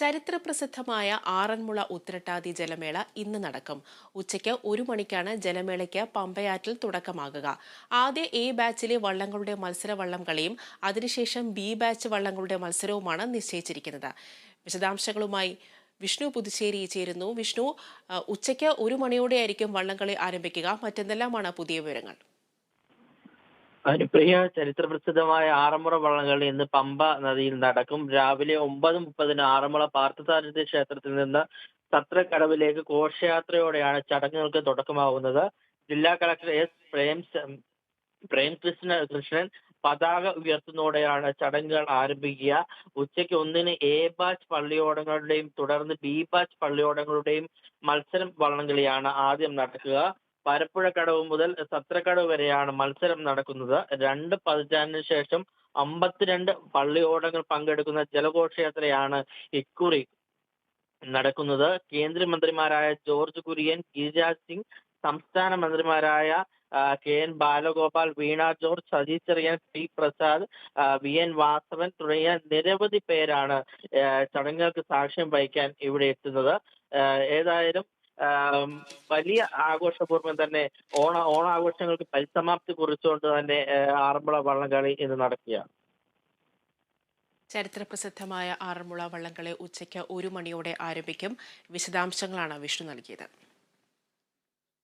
ചരിത്രപ്രസിദ്ധമായ ആറന്മുള ഉത്രട്ടാതി ജലമേള ഇന്ന് നടക്കും. ഉച്ചയ്ക്ക് ഒരു മണിക്കാണ് ജലമേളയ്ക്ക് പമ്പയാറ്റിൽ തുടക്കമാകുക. ആദ്യ എ ബാച്ചിലെ വള്ളങ്ങളുടെ മത്സര വള്ളം കളിയും അതിനുശേഷം ബി ബാച്ച് വള്ളങ്ങളുടെ മത്സരവുമാണ് നിശ്ചയിച്ചിരിക്കുന്നത്. വിശദാംശങ്ങളുമായി വിഷ്ണു പുതുശ്ശേരി ചേരുന്നു. വിഷ്ണു ഉച്ചയ്ക്ക് ഒരു മണിയോടെയായിരിക്കും വള്ളംകളി ആരംഭിക്കുക. മറ്റെന്തെല്ലാമാണ് പുതിയ വിവരങ്ങൾ? അനുപ്രിയ ചരിത്രപ്രസിദ്ധമായ ആറന്മുള വള്ളംകളി ഇന്ന് പമ്പ നദിയിൽ നടക്കും. രാവിലെ ഒമ്പത് മുപ്പതിന് ആറന്മുള പാർത്ഥസാരഥി ക്ഷേത്രത്തിൽ നിന്ന് സത്രക്കടവിലേക്ക് ഘോഷയാത്രയോടെയാണ് ചടങ്ങുകൾക്ക് തുടക്കമാവുന്നത്. ജില്ലാ കളക്ടർ എസ് പ്രേം പ്രേം കൃഷ്ണ കൃഷ്ണൻ പതാക ഉയർത്തുന്നതോടെയാണ് ചടങ്ങുകൾ ആരംഭിക്കുക. ഉച്ചയ്ക്ക് ഒന്നിന് എ ബാച്ച് പള്ളിയോടങ്ങളുടെയും തുടർന്ന് ബി ബാച്ച് പള്ളിയോടങ്ങളുടെയും മത്സരം വള്ളംകളിയാണ് ആദ്യം നടക്കുക. പരപ്പുഴ കടവ് മുതൽ സത്രക്കടവ് വരെയാണ് മത്സരം നടക്കുന്നത്. രണ്ട് പതിറ്റാണ്ടിന് ശേഷം അമ്പത്തിരണ്ട് പള്ളിയോടങ്ങൾ പങ്കെടുക്കുന്ന ജലഘോഷയാത്രയാണ് ഇക്കുറി നടക്കുന്നത്. കേന്ദ്രമന്ത്രിമാരായ ജോർജ് കുര്യൻ ഗിരിരാജ് സിംഗ് സംസ്ഥാന മന്ത്രിമാരായ K N Balagopal Veena George Saji Cherian P Prasad V N Vasavan തുടങ്ങിയ നിരവധി പേരാണ് ചടങ്ങുകൾക്ക് സാക്ഷ്യം വഹിക്കാൻ ഇവിടെ എത്തുന്നത്. ഏതായാലും വലിയ ആഘോഷപൂർവം തന്നെ ഓണ ഓണാഘോഷങ്ങൾക്ക് പരിസമാപ്തി കുറിച്ചുകൊണ്ട് തന്നെ ആറന്മുള വള്ളംകളി ഇന്ന് നടക്കുകയാണ്. ചരിത്രപ്രസിദ്ധമായ ആറന്മുള വള്ളംകളി ഉച്ചയ്ക്ക് ഒരു മണിയോടെ ആരംഭിക്കും. വിശദാംശങ്ങളാണ് വിഷ്ണു നൽകിയത്.